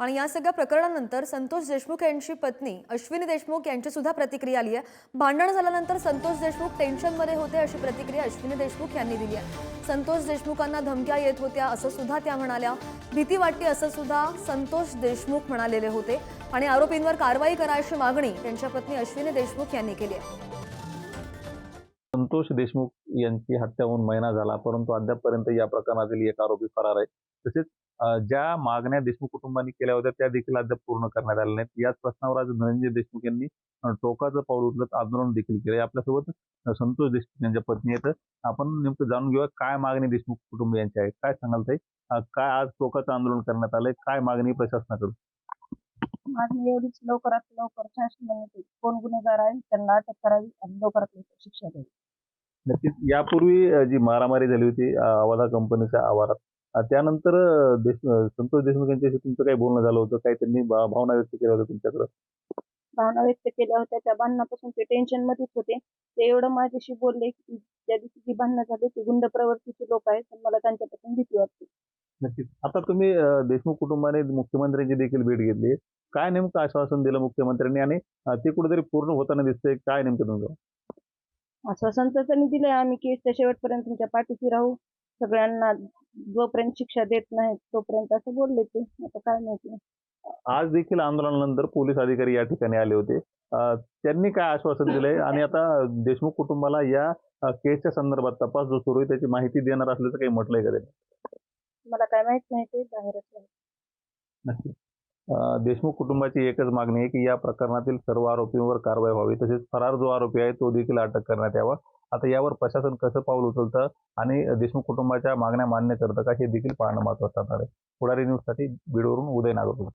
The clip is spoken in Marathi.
आणि या सगळ्या प्रकरणानंतर संतोष देशमुख यांची पत्नी अश्विनी देशमुख यांची सुद्धा प्रतिक्रिया आली आहे. भांडण झाल्यानंतर संतोष देशमुख टेन्शनमध्ये होते अशी प्रतिक्रिया अश्विनी देशमुख यांनी दिली आहे. संतोष देशमुखांना धमक्या येत होत्या असं सुद्धा त्या म्हणाल्या. भीती वाटते असं सुद्धा संतोष देशमुख म्हणालेले होते. आणि आरोपींवर कारवाई करायची मागणी त्यांच्या पत्नी अश्विनी देशमुख यांनी केली आहे. संतोष देशमुख यांची हत्या होऊन महिना झाला परंतु अद्यापपर्यंत या प्रकरणातील एक आरोपी फरार आहे. तसेच ज्या मागण्या देशमुख कुटुंबांनी केल्या होत्या त्या देखील अद्याप पूर्ण करण्यात आल्या नाहीत. याच प्रश्नावर आज धनंजय देशमुख यांनी टोकाचं पाऊल उचलत आंदोलन देखील केलं. आपल्यासोबत संतोष देशमुख यांच्या पत्नी आहेत. आपण नेमकं जाणून घेऊया काय मागणी देशमुख कुटुंब यांची आहे? काय सांगाल ताई? काय आज टोकाचं आंदोलन करण्यात आलंय? काय मागणी प्रशासनाकडून? मागणी एवढीच लवकरात लवकर शासनाने कोण गुन्हेगार आहे त्यांना अटक करावी आणि लवकरात लवकर शिक्षा द्यावी. नक्कीच. यापूर्वी जी मारामारी झाली होती अवाधा कंपनीच्या आवारात त्यानंतर देश संतोष देशमुख यांच्याशी तुमचं काही बोलणं झालं होतं? काही त्यांनी भा- भावना व्यक्त केल्या होत्या तुमच्याकडे? भावना व्यक्त केल्या होत्या. त्या भांडणापासून ते टेन्शन मध्येच होते. ते एवढं माझ्याशी बोलले की त्या दिवशी जी भांडणं झाली ते गुंड प्रवृत्तीचे लोक आहेत पण मला त्यांच्यापासून भीती वाटते. नक्कीच. आता तुम्ही अं, देशमुख कुटुंबाने मुख्यमंत्र्यांची देखील भेट घेतली. काय नेमकं आश्वासन दिलं मुख्यमंत्र्यांनी? आणि अं, ते कुठेतरी पूर्ण होताना दिसतंय. काय नेमकं तुमचं? आश्वासन तर त्यांनी दिलंय आम्ही केसच्या शेवटपर्यंत तुमच्या पाठीशी राहू. सगळ्यांना जोपर्यंत शिक्षा देत नाहीत तोपर्यंत असं बोलले ते. आता काय माहिती. आज देखील आंदोलनानंतर पोलीस अधिकारी या ठिकाणी आले होते. त्यांनी काय आश्वासन दिलंय? आणि आता देशमुख कुटुंबाला या केसच्या संदर्भात तपास जो सुरू आहे त्याची माहिती देणार असल्याचं काही म्हटलंय का त्यांनी? मला काय माहीत नाही ते बाहेरच. नक्की. देशमुख कुटुंबाची एकच मागणी आहे की या प्रकरणातील सर्व आरोपींवर कारवाई व्हावी. तसेच फरार जो आरोपी आहे तो देखील अटक करण्यात यावा. आता यावर प्रशासन कसं पाऊल उचलतं आणि देशमुख कुटुंबाच्या मागण्या मान्य करतं का हे देखील पाहणं महत्वाचं असणार आहे. पुढारी न्यूजसाठी बीडवरून उदय नागपूर